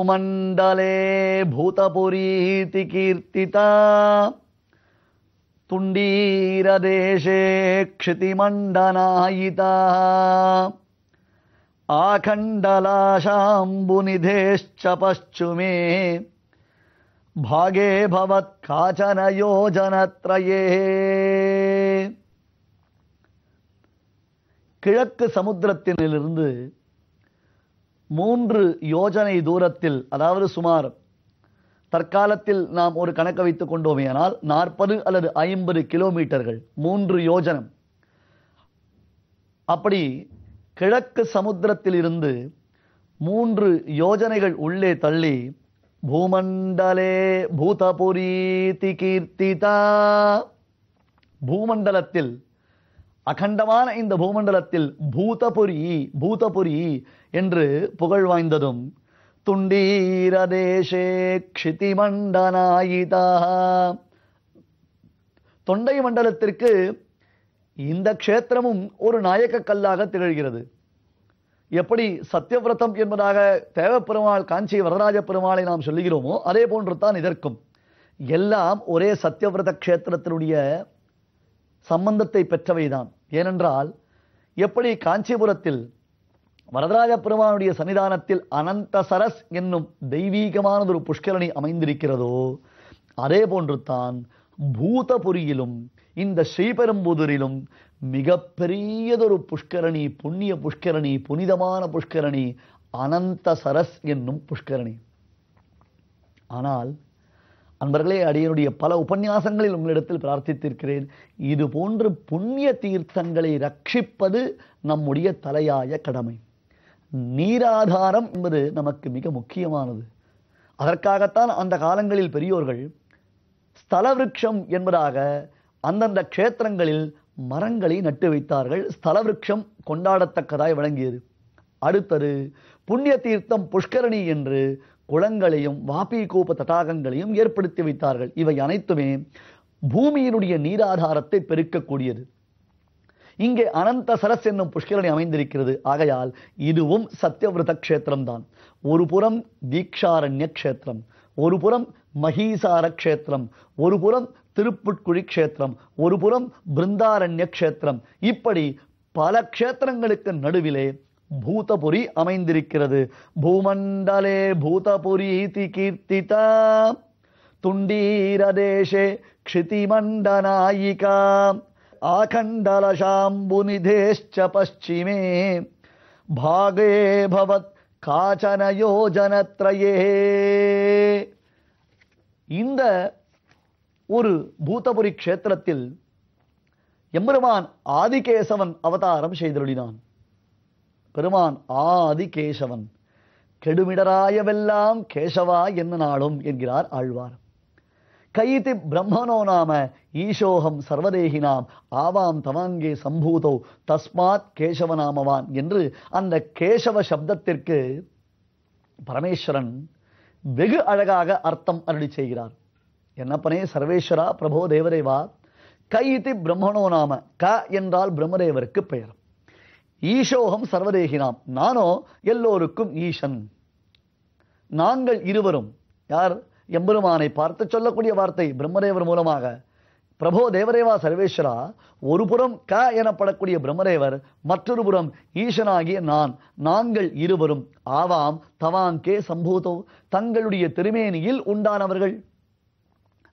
भूमण्डले भूतपुरीति कीर्तिता तुण्डीरदेशे क्षितिमण्डनायिता आखण्डलाशाम्बुनिधेश्च पश्चिमे भागे भवत् काचन योजनत्रये கிழக்கு சமுத்திரத்திலிருந்து மூன்று யோஜனை தூரத்தில் அதாவது சுமார் தற்காலத்தில் நாம் ஒரு கணக்க வைத்துக் கொண்டோமேயானால் நாற்பது அல்லது ஐம்பது கிலோமீட்டர்கள் மூன்று யோஜனம். அப்படி கிழக்கு சமுத்திரத்தில் இருந்து மூன்று யோஜனைகள் உள்ளே தள்ளி பூமண்டலே பூதபுரீதி கீர்த்திதா. பூமண்டலத்தில் அகண்டமான இந்த பூமண்டலத்தில் பூதபுரி பூதபுரி என்று புகழ் வாய்ந்ததும் துண்டீரதேசே க்ஷிதிமண்டனாயிதா. தொண்டை மண்டலத்திற்கு இந்த க்ஷேத்திரமும் ஒரு நாயக்க கல்லாக திகழ்கிறது. எப்படி சத்தியவிரதம் என்பதாக தேவப்பெருமாள் காஞ்சி வரராஜ பெருமாளை நாம் சொல்லுகிறோமோ அதே போன்று தான் இதற்கும். எல்லாம் ஒரே சத்தியவிரத க்ஷேத்திரத்தினுடைய சம்பந்தத்தை பெற்றவைதான். ஏனென்றால் எப்படி காஞ்சிபுரத்தில் வரதராஜ பெருமானுடைய சன்னிதானத்தில் அனந்த சரஸ் என்னும் தெய்வீகமானதொரு புஷ்கரணி அமைந்திருக்கிறதோ அதே போன்று தான் பூதபுரியிலும் இந்த ஸ்ரீபெரும்புதூரிலும் மிகப்பெரியதொரு புஷ்கரணி புண்ணிய புஷ்கரணி புனிதமான புஷ்கரணி அனந்த சரஸ் என்னும் புஷ்கரணி. ஆனால் அன்பர்களே அடியனுடைய பல உபன்யாசங்களில் உங்களிடத்தில் பிரார்த்தித்திருக்கிறேன். இது போன்று புண்ணிய தீர்த்தங்களை ரட்சிப்பது நம்முடைய தலையாய கடமை. நீராதாரம் என்பது நமக்கு மிக முக்கியமானது. அதற்காகத்தான் அந்த காலங்களில் பெரியோர்கள் ஸ்தல விருட்சம் என்பதாக அந்தந்த க்ஷேத்திரங்களில் மரங்களை நட்டு வைத்தார்கள். ஸ்தல விருட்சம் கொண்டாடத்தக்கதாய் விளங்கியது. அடுத்தது புண்ணிய தீர்த்தம் புஷ்கரணி என்று குளங்களையும் வாபி கோப தடாகங்களையும் ஏற்படுத்தி வைத்தார்கள். இவை அனைத்துமே பூமியினுடைய நீராதாரத்தை பெருக்கக்கூடியது. இங்கே அனந்த சரஸ் என்னும் புஷ்கரணி அமைந்திருக்கிறது. ஆகையால் இதுவும் சத்தியவிரத கஷேத்திரம்தான். ஒருபுறம் ஒரு புறம் தீக்ஷாரண்ய க்ஷேத்திரம் ஒரு புறம் மகீசார க்ஷேத்திரம் ஒரு புறம் திருப்புட்குழி கஷேத்திரம் ஒரு புறம் பிருந்தாரண்ய க்ஷேத்திரம். இப்படி பல க்ஷேத்திரங்களுக்கு நடுவிலே பூதபுரி அமைந்திருக்கிறது பூமண்டலே பூதபுரி இதி கீர்த்திதா துண்டீரதேசே क्षितिमण्डनायिका आखण्डलशाम्बुनिधेश्च पश्चिमे भागे भवत् காச்சன யோஜனத்ரயே இந்த ஒரு பூதபுரி க்ஷேத்திரத்தில் எம்பெருமான் ஆதிகேசவன் அவதாரம் செய்தருளினான் பெருமான் ஆதிகேசவன் கெடுமிடராயவெல்லாம் கேசவா என்ன நாளும் என்கிறார் ஆழ்வார். கைதி பிரம்மனோ நாம ஈசோகம் சர்வதேகினாம். ஆவாம் தவாங்கே சம்பூதோ தஸ்மாத் கேசவநாமவான் என்று அந்த கேசவ சப்தத்திற்கு பரமேஸ்வரன் வெகு அழகாக அர்த்தம் அருளி செய்கிறார். என்னப்பனே சர்வேஸ்வரா பிரபோ தேவதேவா கைதி பிரம்மனோ நாம க என்றால் பிரம்மதேவருக்கு பெயர். ஈஷோகம் சர்வதேகினாம். நானோ எல்லோருக்கும் ஈசன் நாங்கள் இருவரும். யார்? எம்பெருமானை பார்த்து சொல்லக்கூடிய வார்த்தை பிரம்மதேவர் மூலமாக. பிரபோ தேவதேவா சர்வேஸ்வரா ஒரு புறம் க எனப்படக்கூடிய பிரம்மதேவர் மற்றொரு புறம் ஈசனாகிய நான். நாங்கள் இருவரும். ஆவாம் தவாங்கே சம்பூதோ தங்களுடைய திருமேனியில் உண்டானவர்கள்.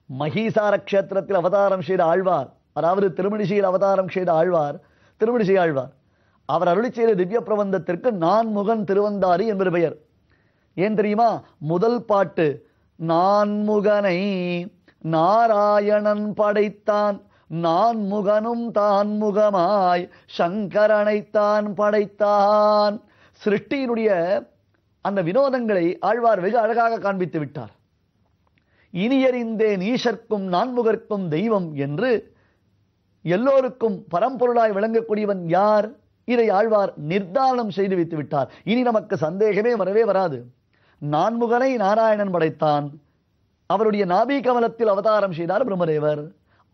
மகீசார கஷேத்திரத்தில் அவதாரம் செய்த ஆழ்வார் அதாவது திருமணிசையில் அவதாரம் செய்த ஆழ்வார் திருமணிசை ஆழ்வார். அவர் அருளி செய்த திவ்ய பிரபந்தத்திற்கு நான் முகன் திருவந்தாரி என்பது பெயர். ஏன் தெரியுமா? முதல் பாட்டு நான்முகனை நாராயணன் படைத்தான் நான் முகனும் தான் முகமாய் சங்கரனைத்தான் படைத்தான். சிருஷ்டியினுடைய அந்த வினோதங்களை ஆழ்வார் வெகு அழகாக காண்பித்து விட்டார். இனியறிந்தேன் ஈசர்க்கும் நான்முகர்க்கும் தெய்வம் என்று எல்லோருக்கும் பரம்பொருளாய் விளங்கக்கூடியவன் யார்? இதை ஆழ்வார் நிர்தாரணம் செய்து வைத்து விட்டார். இனி நமக்கு சந்தேகமே வரவே வராது. நான்முகனை நாராயணன் படைத்தான். அவருடைய நாபி கமலத்தில் அவதாரம் செய்தார் பிரம்மதேவர்.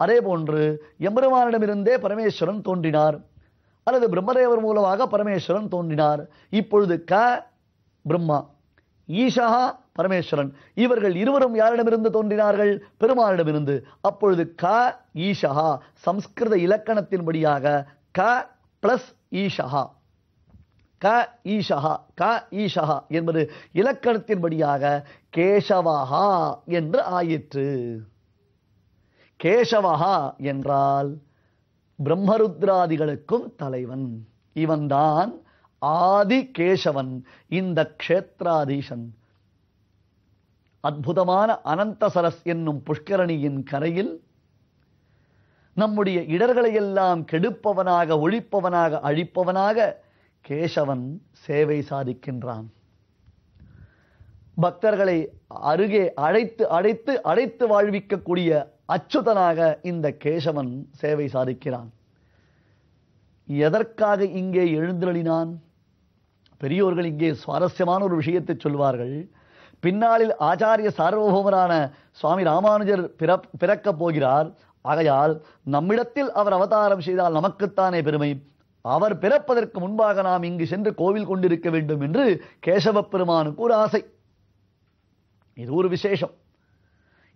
அதே போன்று எம்பெருமானிடமிருந்தே பரமேஸ்வரன் தோன்றினார். அல்லது பிரம்மதேவர் மூலமாக பரமேஸ்வரன் தோன்றினார். இப்பொழுது க பிரம்மா ஈஷா பரமேஸ்வரன். இவர்கள் இருவரும் யாரிடமிருந்து தோன்றினார்கள்? பெருமாளிடமிருந்து அப்பொழுது க ஈஷா சம்ஸ்கிருத இலக்கணத்தின்படியாக க பிளஸ் ஈஷஹா. க ஈஷா க ஈஷஹா என்பது இலக்கணத்தின்படியாக கேசவஹா என்று ஆயிற்று. கேசவஹா என்றால் பிரம்மருத்ராதிகளுக்கும் தலைவன். இவன்தான் ஆதி கேசவன் இந்த க்ஷேத்ராதீசன். அற்புதமான அனந்தசரஸ் என்னும் புஷ்கரணியின் கரையில் நம்முடைய இடர்களை எல்லாம் கெடுப்பவனாக ஒழிப்பவனாக அழிப்பவனாக கேசவன் சேவை சாதிக்கின்றான். பக்தர்களை அருகே அழைத்து அழைத்து அழைத்து வாழ்விக்கக்கூடிய அச்சுதனாக இந்த கேசவன் சேவை சாதிக்கிறான். எதற்காக இங்கே எழுந்தருளினான்? பெரியோர்கள் இங்கே சுவாரஸ்யமான ஒரு விஷயத்தை சொல்வார்கள். பின்னாளில் ஆச்சாரிய சார்வபௌமரான சுவாமி ராமானுஜர் பிறக்க பிறக்கப் போகிறார். ஆகையால் நம்மிடத்தில் அவர் அவதாரம் செய்தால் நமக்குத்தானே பெருமை? அவர் பிறப்பதற்கு முன்பாக நாம் இங்கு சென்று கோவில் கொண்டிருக்க வேண்டும் என்று கேசவ பெருமானுக்கு ஒரு ஆசை. இது ஒரு விசேஷம்.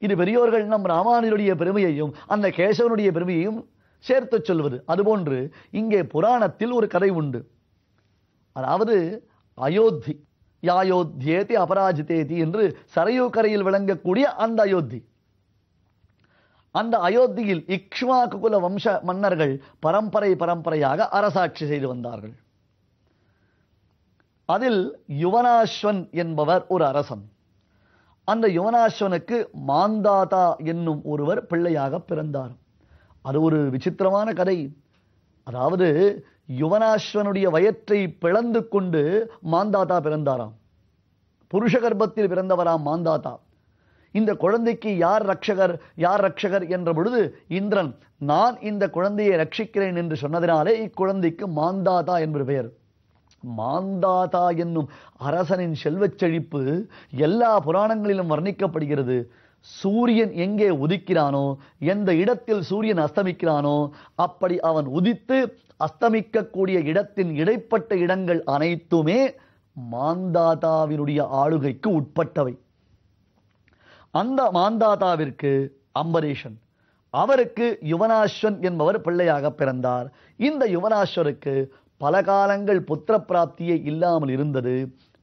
இது பெரியோர்கள் நம் ராமானுடைய பெருமையையும் அந்த கேசவனுடைய பெருமையையும் சேர்த்து சொல்வது. அதுபோன்று இங்கே புராணத்தில் ஒரு கதை உண்டு. அதாவது அயோத்தி யாயோத்தியேதி அபராஜிதேதி என்று சரையு கரையில் விளங்கக்கூடிய அந்த அயோத்தி. அந்த அயோத்தியில் இக்ஷ்வாக்கு குல வம்ச மன்னர்கள் பரம்பரை பரம்பரையாக அரசாட்சி செய்து வந்தார்கள். அதில் யுவனாஸ்வன் என்பவர் ஒரு அரசன். அந்த யுவனாஸ்வனுக்கு மாந்தாதா என்னும் ஒருவர் பிள்ளையாக பிறந்தார். அது ஒரு விசித்திரமான கதை. அதாவது யுவனாஸ்வனுடைய வயற்றை பிளந்து கொண்டு மாந்தாதா பிறந்தாராம். புருஷ கர்ப்பத்தில் பிறந்தவராம் மாந்தாதா. இந்த குழந்தைக்கு யார் ரட்சகர் யார் ரட்சகர் என்ற பொழுது இந்திரன் நான் இந்த குழந்தையை ரட்சிக்கிறேன் என்று சொன்னதினாலே இக்குழந்தைக்கு மாந்தாதா என்று பெயர். மாந்தாதா என்னும் அரசனின் செல்வச் செழிப்பு எல்லா புராணங்களிலும் வர்ணிக்கப்படுகிறது. சூரியன் எங்கே உதிக்கிறானோ எந்த இடத்தில் சூரியன் அஸ்தமிக்கிறானோ அப்படி அவன் உதித்து அஸ்தமிக்கக்கூடிய இடத்தின் இடைப்பட்ட இடங்கள் அனைத்துமே மாந்தாதாவினுடைய ஆளுகைக்கு உட்பட்டவை. அந்த மாந்தாதாவிற்கு அம்பரீஷன். அவருக்கு யுவனாஸ்வன் என்பவர் பிள்ளையாக பிறந்தார். இந்த யுவனாஸ்வருக்கு பல காலங்கள் புத்திர பிராப்தியே இல்லாமல் இருந்தது.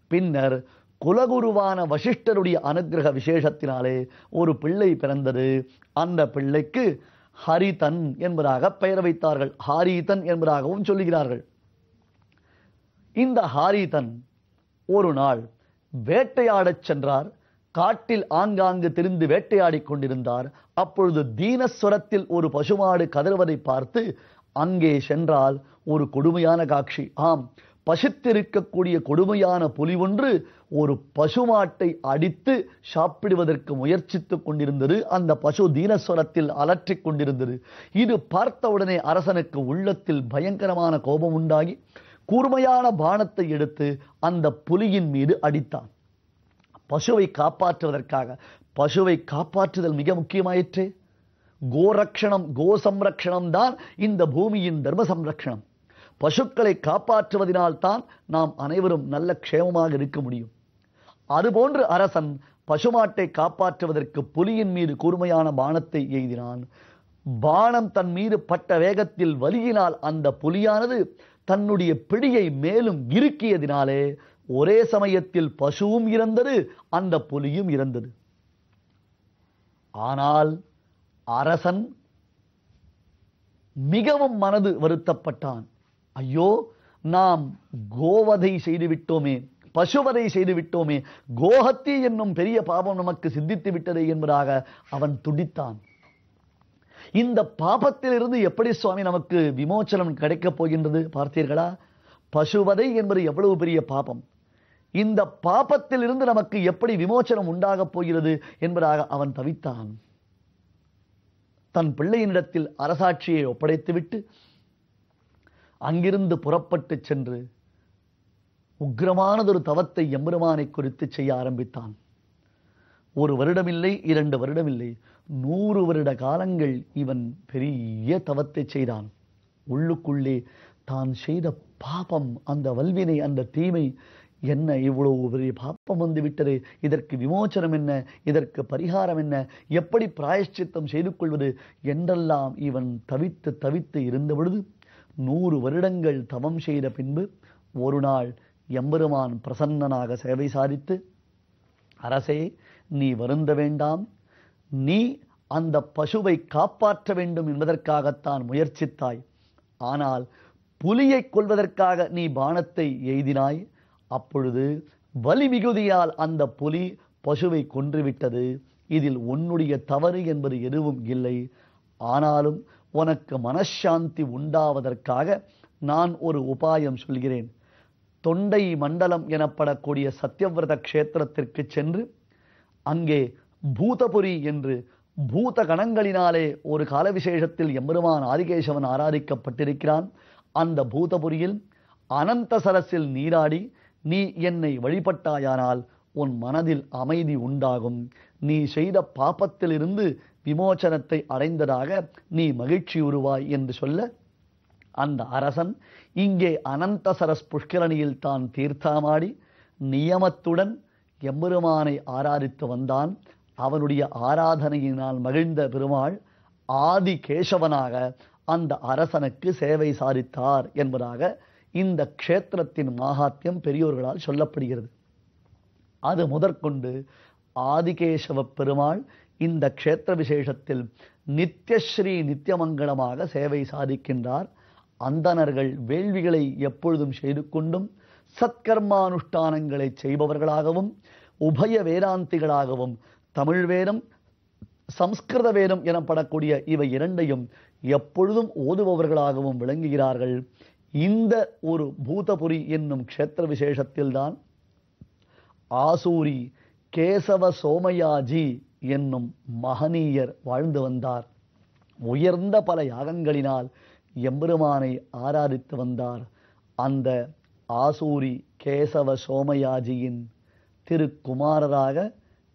பின்னர் குலகுருவான வசிஷ்டருடைய அனுகிரக விசேஷத்தினாலே ஒரு பிள்ளை பிறந்தது. அந்த பிள்ளைக்கு ஹரிதன் என்பதாக பெயர் வைத்தார்கள். ஹாரிதன் என்பதாகவும் சொல்லுகிறார்கள் இந்த ஹாரிதன் ஒரு நாள் வேட்டையாடச் சென்றார். காட்டில் ஆங்காங்கு திரிந்து வேட்டையாடிக் கொண்டிருந்தார். அப்பொழுது தீனஸ்வரத்தில் ஒரு பசுமாடு கதறுவதை பார்த்து அங்கே சென்றால் ஒரு கொடுமையான காட்சி. ஆம் பசித்திருக்கக்கூடிய கொடுமையான புலி ஒன்று ஒரு பசுமாட்டை அடித்து சாப்பிடுவதற்கு முயற்சித்துக் கொண்டிருந்தது. அந்த பசு தீனஸ்வரத்தில் அலற்றிக் கொண்டிருந்தது. இது பார்த்தவுடனே அரசனுக்கு உள்ளத்தில் பயங்கரமான கோபம் உண்டாகி கூர்மையான பானத்தை எடுத்து அந்த புலியின் மீது அடித்தான். பசுவை காப்பாற்றுவதற்காக. பசுவை காப்பாற்றுதல் மிக முக்கியமாயிற்று. கோரக்ஷணம் கோ சம்ரக்ஷணம் தான் இந்த பூமியின் தர்ம சம்ரக்ஷணம் பசுக்களை காப்பாற்றுவதனால் தான் நாம் அனைவரும் நல்ல க்ஷேமமாக இருக்க முடியும். அதுபோன்று அரசன் பசுமாட்டை காப்பாற்றுவதற்கு புலியின் மீது கூர்மையான பானத்தை எய்தினான். பானம் தன் மீது பட்ட வேகத்தில் வலியினால் அந்த புலியானது தன்னுடைய பிடியை மேலும் இறுக்கியதினாலே ஒரே சமயத்தில் பசுவும் இறந்தது அந்த புலியும் இறந்தது. ஆனால் அரசன் மிகவும் மனது வருத்தப்பட்டான். ஐயோ நாம் கோவதை செய்து விட்டோமே பசுவதை செய்து விட்டோமே கோஹத்தி என்னும் பெரிய பாபம் நமக்கு சித்தித்து விட்டதே என்பதாக அவன் துடித்தான். இந்த பாபத்திலிருந்து எப்படி சுவாமி நமக்கு விமோச்சனம் கிடைக்கப் போகின்றது பார்த்தீர்களா? பசுவதை என்பது எவ்வளவு பெரிய பாபம். இந்த பாபத்தில் இருந்து நமக்கு எப்படி விமோச்சனம் உண்டாகப் போகிறது என்பதாக அவன் தவித்தான். தன் பிள்ளையினிடத்தில் அரசாட்சியை ஒப்படைத்துவிட்டு அங்கிருந்து புறப்பட்டு சென்று உக்கிரமானதொரு தவத்தை எம்பெருமானை குறித்து செய்ய ஆரம்பித்தான். ஒரு வருடமில்லை இரண்டு வருடமில்லை நூறு வருட காலங்கள் இவன் பெரிய தவத்தை செய்தான். உள்ளுக்குள்ளே தான் செய்த பாபம் அந்த வல்வினை அந்த தீமை என்ன இவ்வளவு பெரிய பாப்பம் வந்துவிட்டது இதற்கு விமோச்சனம் என்ன? இதற்கு பரிகாரம் என்ன? எப்படி பிராயஷ்சித்தம் செய்து கொள்வது? என்றெல்லாம் இவன் தவித்து தவித்து இருந்த பொழுது நூறு வருடங்கள் தவம் செய்த பின்பு ஒரு நாள் எம்பெருமான் பிரசன்னனாக சேவை சாதித்து அரசே நீ வருந்த வேண்டாம். நீ அந்த பசுவை காப்பாற்ற வேண்டும் என்பதற்காகத்தான் முயற்சித்தாய். ஆனால் புலியை கொள்வதற்காக நீ பானத்தை எய்தினாய். அப்பொழுது வலி மிகுதியால் அந்த புலி பசுவை கொன்றுவிட்டது. இதில் உன்னுடைய தவறு என்பது எதுவும் இல்லை. ஆனாலும் உனக்கு மனசாந்தி உண்டாவதற்காக நான் ஒரு உபாயம் சொல்கிறேன். தொண்டை மண்டலம் எனப்படக்கூடிய சத்தியவிரத க்ஷேத்திரத்திற்கு சென்று அங்கே பூதபுரி என்று பூத கணங்களினாலே ஒரு கால விசேஷத்தில் எம்பெருமான் ஆதிகேசவன் ஆராதிக்கப்பட்டிருக்கிறான். அந்த பூதபுரியில் அனந்த சரசில் நீராடி நீ என்னை வழிபட்டாயானால் உன் மனதில் அமைதி உண்டாகும். நீ செய்த பாப்பத்திலிருந்து விமோச்சனத்தை அடைந்ததாக நீ மகிழ்ச்சி உருவாய் என்று சொல்ல அந்த அரசன் இங்கே அனந்தசரஸ் புஷ்கரணியில் தான் தீர்த்தாமாடி நியமத்துடன் எம்பெருமானை ஆராதித்து வந்தான். அவனுடைய ஆராதனையினால் மகிழ்ந்த பெருமாள் ஆதி கேசவனாக அந்த அரசனுக்கு சேவை சாதித்தார் என்பதாக இந்த க்ஷேத்திரத்தின் மாகாத்தியம் பெரியோர்களால் சொல்லப்படுகிறது. அது முதற்கொண்டு ஆதிகேசவ பெருமாள் இந்த க்ஷேத்திர விசேஷத்தில் நித்யஸ்ரீ நித்தியமங்கலமாக சேவை சாதிக்கின்றார். அந்தணர்கள் வேள்விகளை எப்பொழுதும் செய்து கொண்டும் சத்கர்மானுஷ்டானங்களை செய்பவர்களாகவும் உபய வேதாந்திகளாகவும் தமிழ் வேதம் சம்ஸ்கிருத வேதம் எனப்படக்கூடிய இவை இரண்டையும் எப்பொழுதும் ஓதுபவர்களாகவும் விளங்குகிறார்கள். இந்த ஒரு பூதபுரி என்னும் க்ஷேத்திர விசேஷத்தில்தான் ஆசூரி கேசவ சோமயாஜி என்னும் மகனீயர் வாழ்ந்து வந்தார். உயர்ந்த பல யாகங்களினால் எம்பெருமானை ஆராதித்து வந்தார். அந்த ஆசூரி கேசவ சோமயாஜியின் திருக்குமாரராக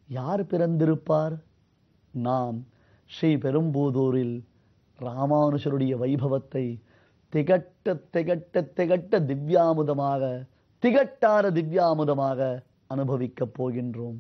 யார் பிறந்திருப்பார்? நாம் ஸ்ரீ பெரும்பூதூரில் ராமானுஷருடைய வைபவத்தை திகட்ட திகட்ட திகட்ட திவ்யாமுதமாக திகட்டார திவ்யாமுதமாக அனுபவிக்கப் போகின்றோம்.